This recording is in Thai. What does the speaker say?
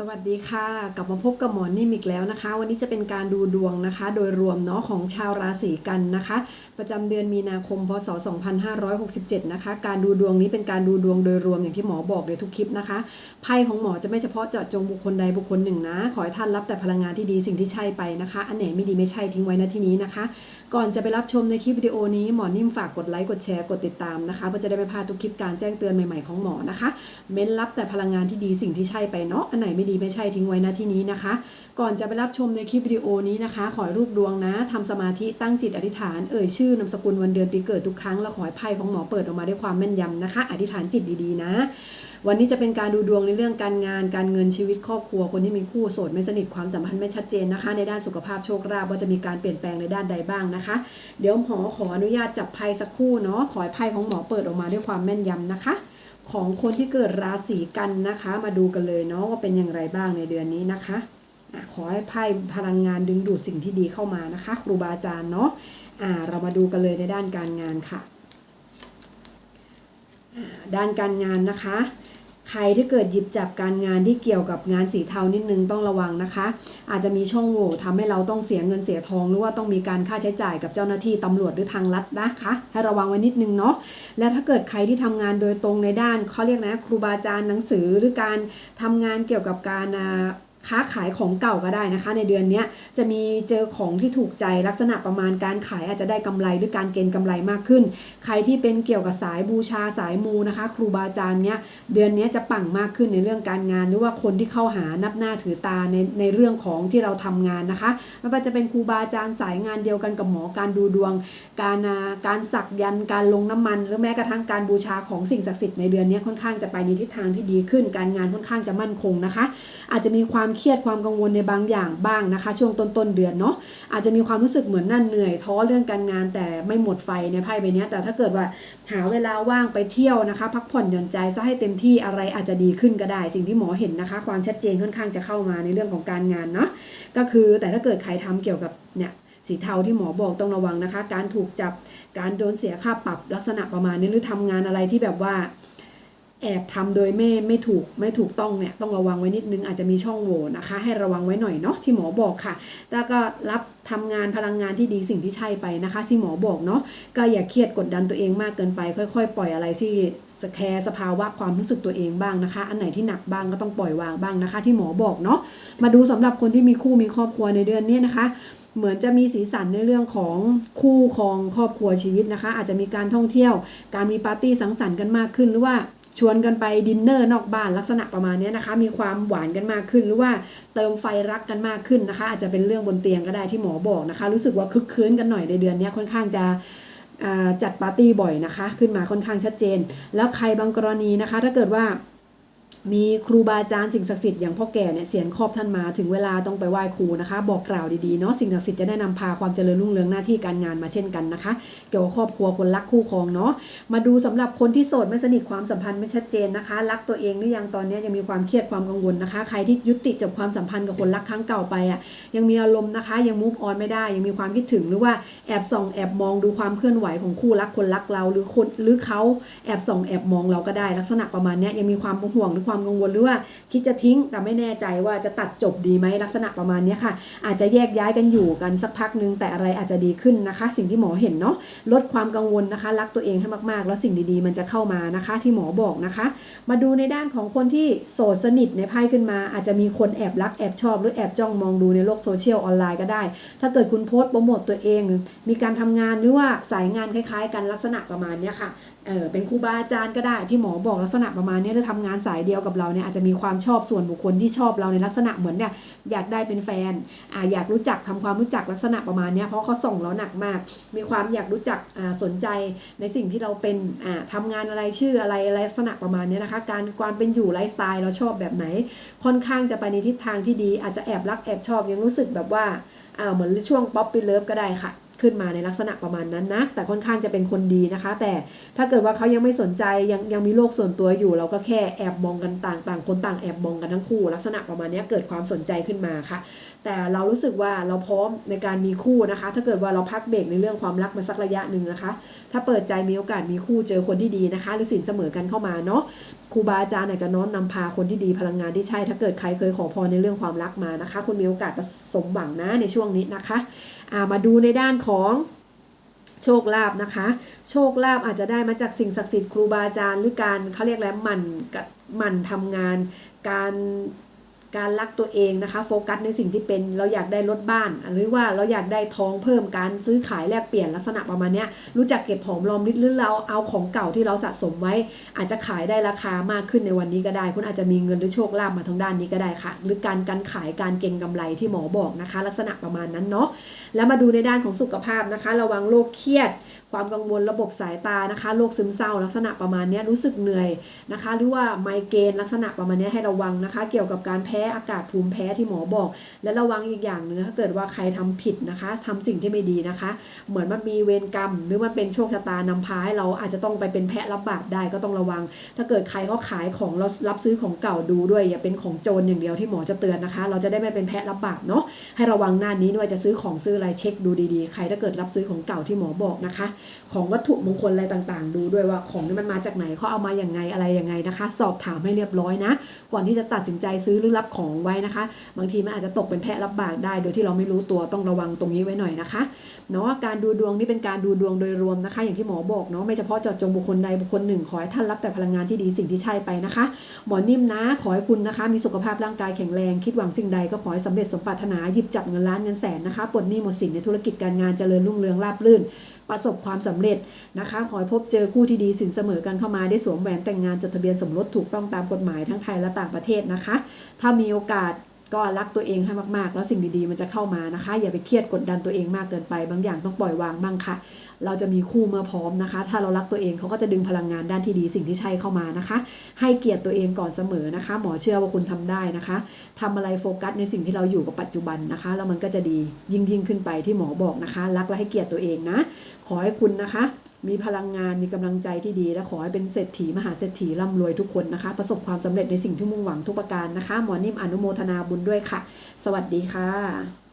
สวัสดีค่ะ กลับมาพบกับหมอนิ่มอีกแล้วนะคะ วันนี้จะเป็นการดูดวงนะคะ โดยรวมเนาะของชาวราศีกันนะคะ ประจำเดือนมีนาคมพศ 2567 นะคะ การดูดวงนี้เป็นการดูดวงโดยรวมอย่างที่หมอบอกในทุกคลิปนะคะไพ่ของหมอจะไม่เฉพาะเจาะจงบุคคลใดบุคคลหนึ่งนะ ขอให้ท่านรับแต่พลังงานที่ดีสิ่งที่ใช่ไปนะคะ อันไหนไม่ดีไม่ใช่ทิ้งไว้ณที่นี้นะคะ ก่อนจะไปรับชมในคลิปวิดีโอนี้หมอนิ่มฝากกดไลค์กดแชร์กดติดตามนะคะเพื่อจะได้ไม่พลาดทุกคลิปการแจ้งเตือนใหม่ๆของหมอนะคะ เม้นรับแต่พลังงานที่ดีสิ่งที่ใช่ไปเนาะอันไหนไม่ดีไม่ใช่ทิ้งไว้ณที่นี้นะคะ ก่อนจะไปรับชมในคลิปวิดีโอนี้นะคะ ขอรูปดวงนะทำสมาธิตั้งจิตอธิษฐานเอ่ยชื่อนามสกุลวันเดือนปีเกิดทุกครั้งแล้วขอให้ไพ่ของหมอเปิดออกมาด้วยความแม่นยำนะคะ อธิษฐานจิตดีๆนะ วันนี้จะเป็นการดูดวงในเรื่องการงาน การเงินชีวิตครอบครัวคนที่มีคู่โสดไม่สนิทความสัมพันธ์ไม่ชัดเจนนะคะ ในด้านสุขภาพโชคลาภว่าจะมีการเปลี่ยนแปลงในด้านใดบ้างนะคะ เดี๋ยวหมอขออนุญาตจับไพ่สักครู่เนาะขอให้ไพ่ของหมอเปิดออกมาด้วยความแม่นยำนะคะ ของคนที่เกิดราศีกันนะคะ มาดูกันเลยเนาะว่าเป็นอย่างไรไรบ้างในเดือนนี้นะคะขอให้ไพ่พลังงานดึงดูดสิ่งที่ดีเข้ามานะคะ ครูบาอาจารย์เนาะะเรามาดูกันเลยในด้านการงานค่ะ ด้านการงานนะคะ ใครที่เกิดหยิบจับการงานที่เกี่ยวกับงานสีเทานิดนึงต้องระวังนะคะ อาจจะมีช่องโหว่ทำให้เราต้องเสียเงินเสียทอง หรือว่าต้องมีการค่าใช้จ่ายกับเจ้าหน้าที่ตำรวจหรือทางรัฐนะคะให้ระวังไว้นิดนึงเนาะและถ้าเกิดใครที่ทำงานโดยตรงในด้านเขาเรียกนะครูบาอาจารย์หนังสือหรือการทำงานเกี่ยวกับการ ค้าขายของเก่าก็ได้นะคะ ในเดือนนี้จะมีเจอของที่ถูกใจลักษณะประมาณการขายอาจจะได้กำไรหรือการเก็งกำไรมากขึ้น ใครที่เป็นเกี่ยวกับสายบูชาสายมูนะคะ ครูบาอาจารย์เนี้ยเดือนนี้จะปังมากขึ้นในเรื่องการงาน หรือว่าคนที่เข้าหานับหน้าถือตาในในเรื่องของที่เราทำงานนะคะไม่ว่าจะเป็นครูบาอาจารย์สายงานเดียวกันกับหมอการดูดวง การอ่าการสักยันการลงน้ำมัน หรือแม้กระทั่งการบูชาของสิ่งศักดิ์สิทธิ์ในเดือนนี้ค่อนข้างจะไปในทิศทางที่ดีขึ้น การงานค่อนข้างจะมั่นคงนะคะ อาจจะมีความความเครียดความกังวลในบางอย่างบ้างนะคะ ช่วงต้นต้นๆเดือนเนาะอาจจะมีความรู้สึกเหมือนนั่นเหนื่อยท้อเรื่องการงานแต่ไม่หมดไฟในไพ่ใบเนี้ยแต่ถ้าเกิดว่าหาเวลาว่างไปเที่ยวนะคะ พักผ่อนหย่อนใจซะให้เต็มที่อะไรอาจจะดีขึ้นก็ได้ สิ่งที่หมอเห็นนะคะ ความชัดเจนค่อนข้างจะเข้ามาในเรื่องของการงานเนาะก็คือแต่ถ้าเกิดใครทำเกี่ยวกับเนี่ยสีเทาที่หมอบอกต้องระวังนะคะ การถูกจับการโดนเสียค่าปรับลักษณะประมาณนี้หรือทำงานอะไรที่แบบว่า แอบทำโดยไม่ไม่ถูกไม่ถูกต้องเนี่ยต้องระวังไว้นิดนึงอาจจะมีช่องโหว่นะคะ ให้ระวังไว้หน่อยเนาะที่หมอบอกค่ะ แล้วก็รับทำงานพลังงานที่ดีสิ่งที่ใช่ไปนะคะที่หมอบอกเนาะก็อย่าเครียดกดดันตัวเองมากเกินไป ค่อย ๆ ปล่อยอะไรที่สแคร์สภาวะความรู้สึกตัวเองบ้างนะคะ อันไหนที่หนักบ้างก็ต้องปล่อยวางบ้างนะคะ ที่หมอบอกเนาะมาดูสำหรับคนที่มีคู่มีครอบครัวในเดือนนี้นะคะเหมือนจะมีสีสันในเรื่องของคู่ครองครอบครัวชีวิตนะคะ อาจจะมีการท่องเที่ยว การมีปาร์ตี้สังสรรค์กันมากขึ้นหรือว่า ชวนกันไปดินเนอร์นอกบ้านลักษณะประมาณนี้นะคะ มีความหวานกันมากขึ้น หรือว่าเติมไฟรักกันมากขึ้นนะคะ อาจจะเป็นเรื่องบนเตียงก็ได้ที่หมอบอกนะคะ รู้สึกว่าคึกคืนกันหน่อยในเดือนนี้ค่อนข้างจะจัดปาร์ตี้บ่อยนะคะ ขึ้นมาค่อนข้างชัดเจน แล้วใครบางกรณีนะคะ ถ้าเกิดว่า มีครูบาอาจารย์สิ่งศักดิ์สิทธิ์อย่างพ่อแก่เนี่ยเสียนครอบท่านมาถึงเวลาต้องไปไหว้ครูนะคะ บอกกล่าวดีๆเนาะสิ่งศักดิ์สิทธิ์จะได้นำพาความเจริญรุ่งเรืองหน้าที่การงานมาเช่นกันนะคะ เกี่ยวกับครอบครัวคนรักคู่ครองเนาะมาดูสำหรับคนที่โสดไม่สนิทความสัมพันธ์ไม่ชัดเจนนะคะ รักตัวเองหรือยังตอนนี้ยังมีความเครียดความกังวลนะคะ ใครที่ยุติจบความสัมพันธ์กับคนรักครั้งเก่าไปอะยังมีอารมณ์นะคะ ยังมูฟออนไม่ได้ ยังมีความคิดถึงหรือว่าแอบส่องแอบมองดูความเคลื่อนไหวของคู่รักคนรักเราหรือคนหรือเขาแอบส่องแอบมองเราก็ได้ลักษณะประมาณนี้ยังมีความห่วงหรือความกังวลหรือว่าคิดจะทิ้งแต่ไม่แน่ใจว่าจะตัดจบดีไหมลักษณะประมาณนี้ค่ะ อาจจะแยกย้ายกันอยู่กันสักพักนึงแต่อะไรอาจจะดีขึ้นนะคะ สิ่งที่หมอเห็นเนาะลดความกังวลนะคะ รักตัวเองให้มากๆ แล้วสิ่งดีๆ มันจะเข้ามานะคะ ที่หมอบอกนะคะ มาดูในด้านของคนที่โสดสนิทในไพ่ขึ้นมา อาจจะมีคนแอบรักแอบชอบหรือแอบจ้องมองดูในโลกโซเชียลออนไลน์ก็ได้ ถ้าเกิดคุณโพสต์โปรโมตตัวเอง มีการทำงานหรือว่าสายงานคล้ายๆ กันลักษณะประมาณนี้ค่ะเออเป็นครูบาอาจารย์ก็ได้ที่หมอบอกลักษณะประมาณนี้ถ้าทำงานสายเดียวกับเราเนี่ยอาจจะมีความชอบส่วนบุคคลที่ชอบเราในลักษณะเหมือนเนี่ยอยากได้เป็นแฟนอ่าอยากรู้จักทำความรู้จักลักษณะประมาณเนี้ยเพราะเขาส่งเราหนักมาก มีความอยากรู้จักอ่าสนใจในสิ่งที่เราเป็นอ่าทำงานอะไรชื่ออะไรลักษณะประมาณเนี้ยนะคะ การความเป็นอยู่ไลฟ์สไตล์เราชอบแบบไหน ค่อนข้างจะไปในทิศทางที่ดี อาจจะแอบรักแอบชอบยังรู้สึกแบบว่าอ่าเหมือนช่วงป๊อปปี้เลิฟก็ได้ค่ะ ขึ้นมาในลักษณะประมาณนั้นนะแต่ค่อนข้างจะเป็นคนดีนะคะ แต่ถ้าเกิดว่าเขายังไม่สนใจยังยังมีโลกส่วนตัวอยู่ เราก็แค่แอบมองกันต่างต่างคนต่างแอบมองกันทั้งคู่ ลักษณะประมาณนี้เกิดความสนใจขึ้นมาค่ะ แต่เรารู้สึกว่าเราพร้อมในการมีคู่นะคะ ถ้าเกิดว่าเราพักเบรกในเรื่องความรักมาสักระยะหนึ่งนะคะ ถ้าเปิดใจมีโอกาสมีคู่เจอคนที่ดีนะคะ หรือสินเสมอกันเข้ามาเนาะครูบาอาจารย์อาจจะน้อมนำพาคนที่ดีพลังงานที่ใช่ ถ้าเกิดใครเคยขอพรในเรื่องความรักมานะคะ คุณมีโอกาสประสมหวังนะในช่วงนี้นะคะามาดูในด้านขของโชคลาภนะคะ โชคลาภอาจจะได้มาจากสิ่งศักดิ์สิทธิ์ครูบาอาจารย์หรือการเขาเรียกแล้วหมั่นกับหมั่นทำงาน การ การรักตัวเองนะคะโฟกัสในสิ่งที่เป็นเราอยากได้รถบ้าน หรือว่าเราอยากได้ทองเพิ่มการซื้อขายแลกเปลี่ยนลักษณะประมาณนี้รู้จักเก็บหอมรอมริบหรือเราเอาของเก่าที่เราสะสมไว้ อาจจะขายได้ราคามากขึ้นในวันนี้ก็ได้ คุณอาจจะมีเงินหรือโชคลาภมาทางด้านนี้ก็ได้ค่ะ หรือการการขายการเก็งกำไรที่หมอบอกนะคะ ลักษณะประมาณนั้นเนาะแล้วมาดูในด้านของสุขภาพนะคะ ระวังโรคเครียด ความกังวลระบบสายตานะคะโรคซึมเศร้า ลักษณะประมาณนี้รู้สึกเหนื่อยนะคะ หรือว่าไมเกรนลักษณะประมาณนี้ให้ระวังนะคะ เกี่ยวกับการแพ้พ้อากาศภูมิแพ้ที่หมอบอก และระวังอีกอย่างหนึงถ้าเกิดว่าใครทำผิดนะคะทำสิ่งที่ไม่ดีนะคะ เหมือนมันมีเวรกรรม หรือมันเป็นโชคชะตานำพาให้เราอาจจะต้องไปเป็นแพะรับบาปได้ก็ต้องระวัง ถ้าเกิดใครเขาขายของเรารับซื้อของเก่าดูด้วย อย่าเป็นของโจรอย่างเดียวที่หมอจะเตือนนะคะ เราจะได้ไม่เป็นแพะรับบาปเนาะให้ระวังหน้านี้ด้วยจะซื้อของซื้ออะไรเช็คดูดีๆ ใครถ้าเกิดรับซื้อของเก่าที่หมอบอกนะคะ ของวัตถุมงคลอะไรต่างๆ ดูด้วยว่าของนี้มันมาจากไหนเขาเอามาอย่างไงอะไรยังไงนะคะ สอบถามให้เรียบร้อยนะ ก่อนที่จะตัดสินใจซื้อหรือรับของไว้นะคะ บางทีมันอาจจะตกเป็นแพะรับบาปได้ โดยที่เราไม่รู้ตัวต้องระวังตรงนี้ไว้หน่อยนะคะเนาะการดูดวงนี่เป็นการดูดวงโดยรวมนะคะ อย่างที่หมอบอกเนาะไม่เฉพาะเจาะจงบุคคลใดบุคคลหนึ่งขอให้ท่านรับแต่พลังงานที่ดีสิ่งที่ใช่ไปนะคะ หมอนิ่มนะขอให้คุณนะคะ มีสุขภาพร่างกายแข็งแรงคิดหวังสิ่งใดก็ขอให้สำเร็จสมปรารถนาหยิบจับเงินล้านเงินแสนนะคะปลดหนี้หมดสินในธุรกิจการงานเจริญรุ่งเรืองราบรื่นประสบความสำเร็จนะคะ ขอให้พบเจอคู่ที่ดีสินเสมอกันเข้ามาได้สวมแหวนแต่งงานจดทะเบียนสมรสถูกต้องตามกฎหมายทั้งไทยและต่างประเทศนะคะ ถ้ามีโอกาสก็รักตัวเองให้มากๆ แล้วสิ่งดีๆ มันจะเข้ามานะคะ อย่าไปเครียดกดดันตัวเองมากเกินไป บางอย่างต้องปล่อยวางบ้างค่ะ เราจะมีคู่เมื่อพร้อมนะคะ ถ้าเรารักตัวเองเขาก็จะดึงพลังงานด้านที่ดีสิ่งที่ใช่เข้ามานะคะ ให้เกียรติตัวเองก่อนเสมอนะคะ หมอเชื่อว่าคุณทำได้นะคะทำอะไรโฟกัสในสิ่งที่เราอยู่กับปัจจุบันนะคะ แล้วมันก็จะดียิ่งยิ่งขึ้นไปที่หมอบอกนะคะ รักและให้เกียรติตัวเองนะ ขอให้คุณนะคะ มีพลังงานมีกำลังใจที่ดี และขอให้เป็นเศรษฐีมหาเศรษฐีร่ำรวยทุกคนนะคะ ประสบความสำเร็จในสิ่งที่มุ่งหวังทุกประการนะคะ หมอนิ่มอนุโมทนาบุญด้วยค่ะ สวัสดีค่ะ